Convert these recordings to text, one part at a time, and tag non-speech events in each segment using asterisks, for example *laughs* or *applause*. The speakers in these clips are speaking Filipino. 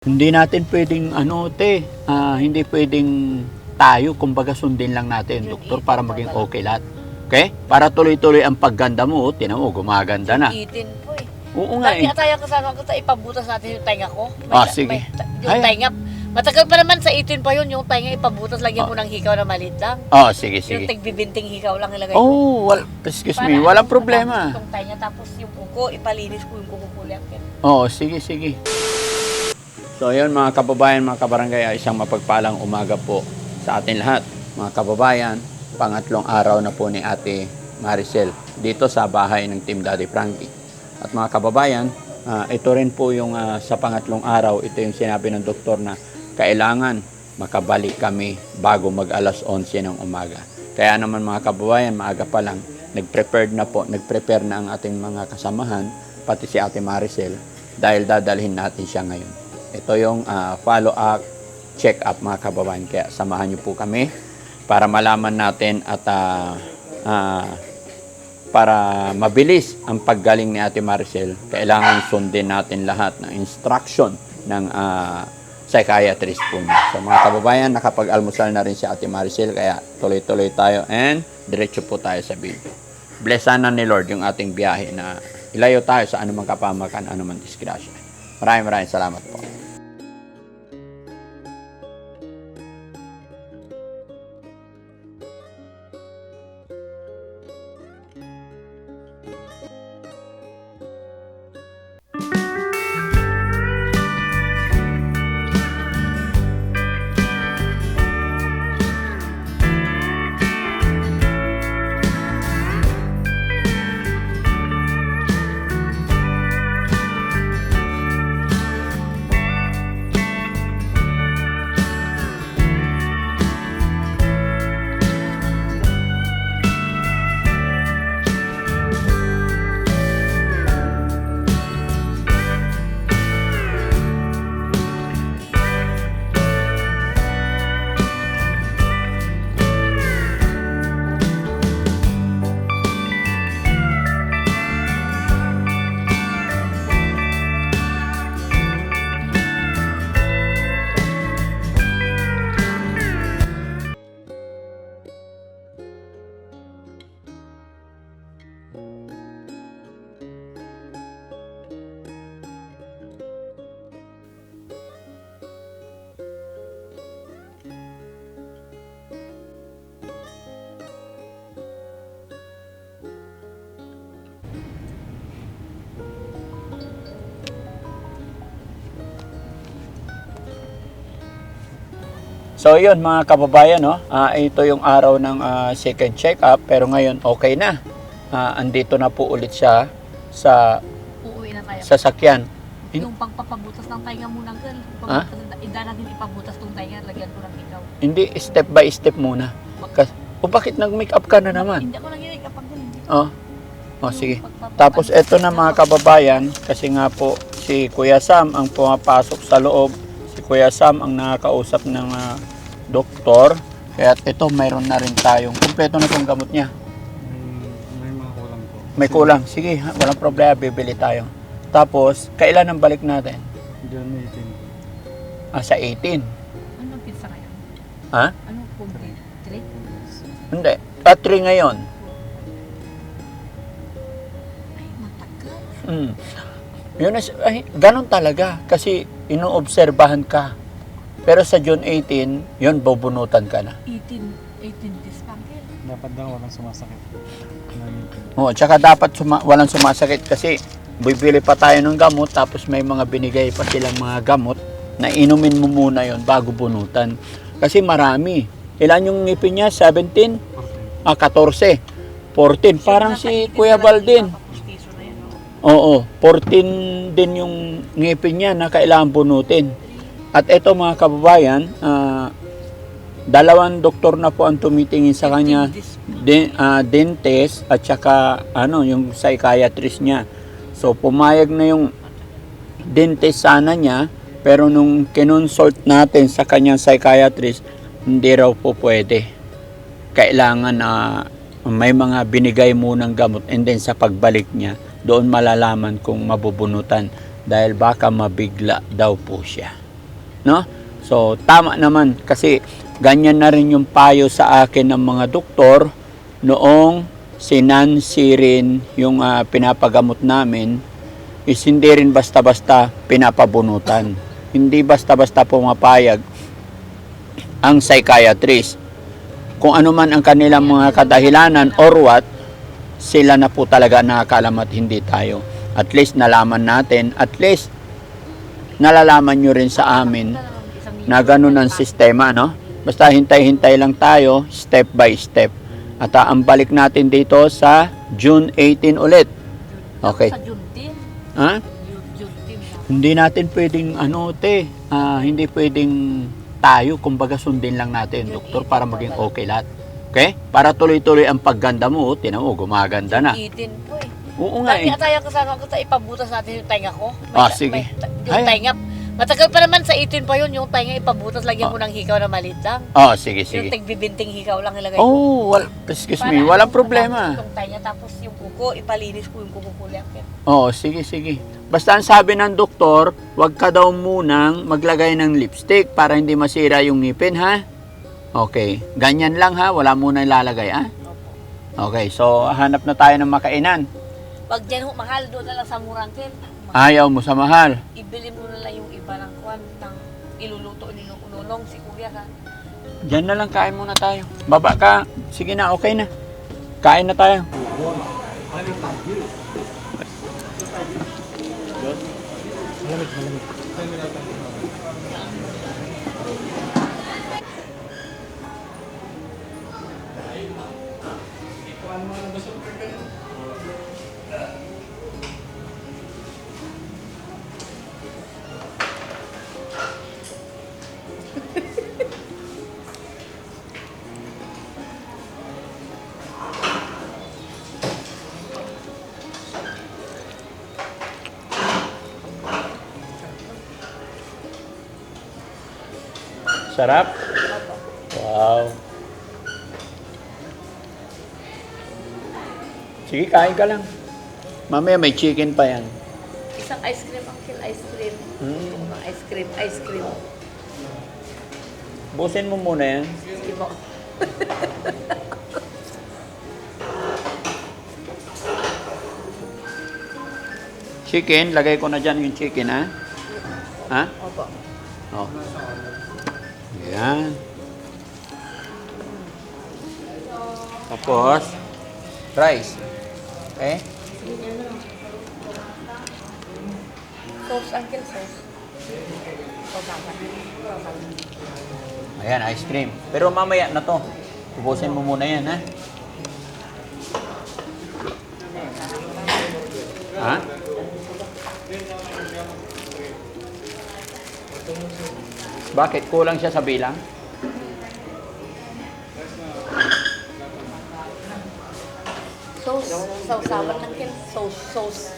Hindi natin pwedeng ano te, ah, hindi pwedeng tayo kumbaga sundin lang natin doktor para pa maging okay lahat. Okay? Para tuloy-tuloy ang pagganda mo, oh, tinan mo gumaganda na. Itin po eh. Oo nga Dati eh. ataya ko sa ipabutas natin yung tenga ko. Ah, sige. yung Ay. tenga. Matagal pa naman sa 18 pa yun, yung tenga ipabutas, lagyan mo ng hikaw na maliit lang. Oh, sige Yung sige. tigbibinting hikaw lang ilagay mo. Oh, well, excuse Para me, ano, walang matapos problema. Itong tenga, tapos yung kuko, ipalinis ko yung kuko ko lang. Oo, sige, sige. So, ayun mga kababayan, mga kabarangay, ay isang mapagpalang umaga po sa atin lahat. Mga kababayan, pangatlong araw na po ni Ate Maricel dito sa bahay ng Team Daddy Frankie. At mga kababayan, ah, ito rin po yung ah, sa pangatlong araw, ito yung sinabi ng doktor na kailangan makabalik kami bago mag alas 11 ng umaga. Kaya naman mga kababayan, maaga pa lang, nag-prepared na po, nag-prepare na ang ating mga kasamahan, pati si Ate Maricel, dahil dadalhin natin siya ngayon. Ito yung ah, follow-up, check-up mga kababayan. Kaya samahan niyo po kami para malaman natin at ah, ah, para mabilis ang paggaling ni Ate Maricel, kailangan sundin natin lahat ng instruction ng ah, psychiatrist po. So mga kababayan, nakapag-almusal na rin si Ate Maricel, kaya tuloy-tuloy tayo and diretso po tayo sa video. Blessanan ni Lord yung ating biyahe na ilayo tayo sa anumang kapamakan, anumang disgrasya. Maraming maraming salamat po. So yun mga kababayan, no? Ah, ito yung araw ng ah, second check-up pero ngayon okay na. Ah, andito na po ulit siya sa Uuwi na tayo. sasakyan. In- Yung pagpapabutas ng tenga muna, girl. Ha? Ida natin ipabutas tong tenga, lagyan ko ng hikaw. Hindi step by step muna. Kas- o bakit nag-make up ka na naman? Hindi ako lang yun, kapag hindi. Oh. Oh, sige. Tapos eto na mga kababayan, kasi nga po si Kuya Sam ang pumapasok sa loob. Kuya Sam ang nakakausap ng ah, doktor. Kaya ito mayroon na rin tayong kumpleto na tong gamot niya. May, may mga kulang po. May kulang. Sige, ha, walang problema, bibili tayo. Tapos, kailan ang balik natin? John 18. Ah, sa 18. Anong pizza ngayon? Ha? Anong kumpi? Three? Hindi. Ah, 3 ngayon. Ay, matagal. Mm. Yun is, ay, ganun talaga. Kasi inoobserbahan ka. Pero sa June 18, yun, bubunutan ka na. 18, 18 days pa, girl. Dapat daw walang sumasakit. Oo, tsaka dapat suma- walang sumasakit kasi bibili pa tayo ng gamot tapos may mga binigay pa silang mga gamot na inumin mo muna yon bago bunutan. Kasi marami. Ilan yung ngipin niya? 17? Okay. Ah, 14. 14. Parang si Kuya Val Oo, 14 din yung ngipin niya na kailangan bunutin. At eto mga kababayan, ah, dalawang doktor na po ang tumitingin sa kanya, 18 days. den, ah, dentist at saka ano, yung psychiatrist niya. So pumayag na yung dentist sana niya, pero nung kinonsult natin sa kanyang psychiatrist, hindi raw po pwede. Kailangan na may mga binigay munang gamot and then sa pagbalik niya, doon malalaman kung mabubunutan dahil baka mabigla daw po siya. No? So, tama naman kasi ganyan na rin yung payo sa akin ng mga doktor noong si rin yung ah, pinapagamot namin is hindi rin basta-basta pinapabunutan. Hindi basta-basta pumapayag ang psychiatrist. Kung ano man ang kanilang mga kadahilanan or what, sila na po talaga nakakalam at hindi tayo. At least nalaman natin, at least nalalaman nyo rin sa amin na ganun ang sistema, no? Basta hintay-hintay lang tayo, step by step. At ah, ang balik natin dito sa June 18 ulit. Okay. Sa Juntin. Ha? Juntin. Hindi natin pwedeng, ano, te, ah, hindi pwedeng tayo, kumbaga sundin lang natin, doktor, para maging okay lahat. Okay? Para tuloy-tuloy ang pagganda mo, oh, tinan mo, gumaganda na. Itin po eh. Oo nga Dati eh. ko sana ko sa ipabutas natin yung tenga ko. Ah, sige. yung Ay. tenga. Matagal pa naman sa itin pa yun, yung tenga ipabutas, lagyan mo ng hikaw na maliit lang. Oh, sige, Yung sige. tigbibinting hikaw lang ilagay mo. Oh, well, excuse Para me, walang problema. Yung tenga, tapos yung kuko, ipalinis ko yung kuko ko lang. Oo, sige, sige. Basta ang sabi ng doktor, wag ka daw munang maglagay ng lipstick para hindi masira yung ngipin, ha? Okay. Ganyan lang, ha? Wala muna ilalagay, ha? Okay, so hanap na tayo ng makainan. Pag dyan ho, mahal, doon na lang sa Murangkel. Ayaw mo sa mahal. Ibili mo na lang yung iba ng kwan, ng iluluto ni Nunong, si Kuya ka. Diyan na lang, kain muna tayo. Baba ka. Sige na, okay na. Kain na tayo. Sarap. Wow. Sige, kain ka lang. Mamaya may chicken pa yan. Isang ice cream, uncle, ice cream. Mm. Mga ice cream, ice cream. Busin mo muna yan. Sige po. *laughs* Chicken, lagay ko na dyan yung chicken, ha? Ha? Opo. Oh. Yan. Tapos, rice. Okay? Sauce, uncle, sauce. Ayan, ice cream. Pero mamaya na to. Ubusin mo muna yan, ha? Ha? Bakit? Kulang siya sa bilang? Sauce. Sausawan, uncle. Sauce, sauce.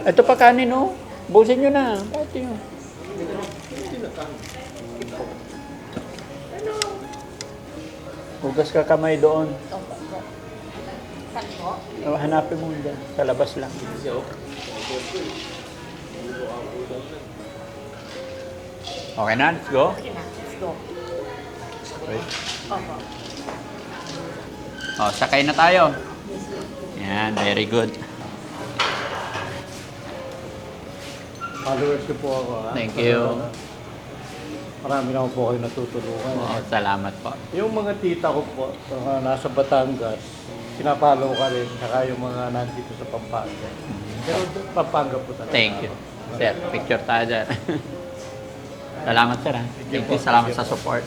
Ito pa kanin, oh. Busin nyo na. Kahit yun. Hugas ka kamay doon. Oh, Hanapin mo dyan. Sa labas lang. Okay na, let's go. Okay na, let's go. Wait. Opo. Oh, sakay na tayo. Yan, very good. Followers ko po ako. ha? Thank you. Marami naman po kayo natutulungan. Oh, salamat po. Yung mga tita ko po, mga nasa Batangas, pinapalo ka rin, saka yung mga nandito sa Pampanga. Pero Pampanga po talaga. Thank you. Sir, picture tayo dyan. *laughs* salamat sir. ha. Thank you. Salamat sa support.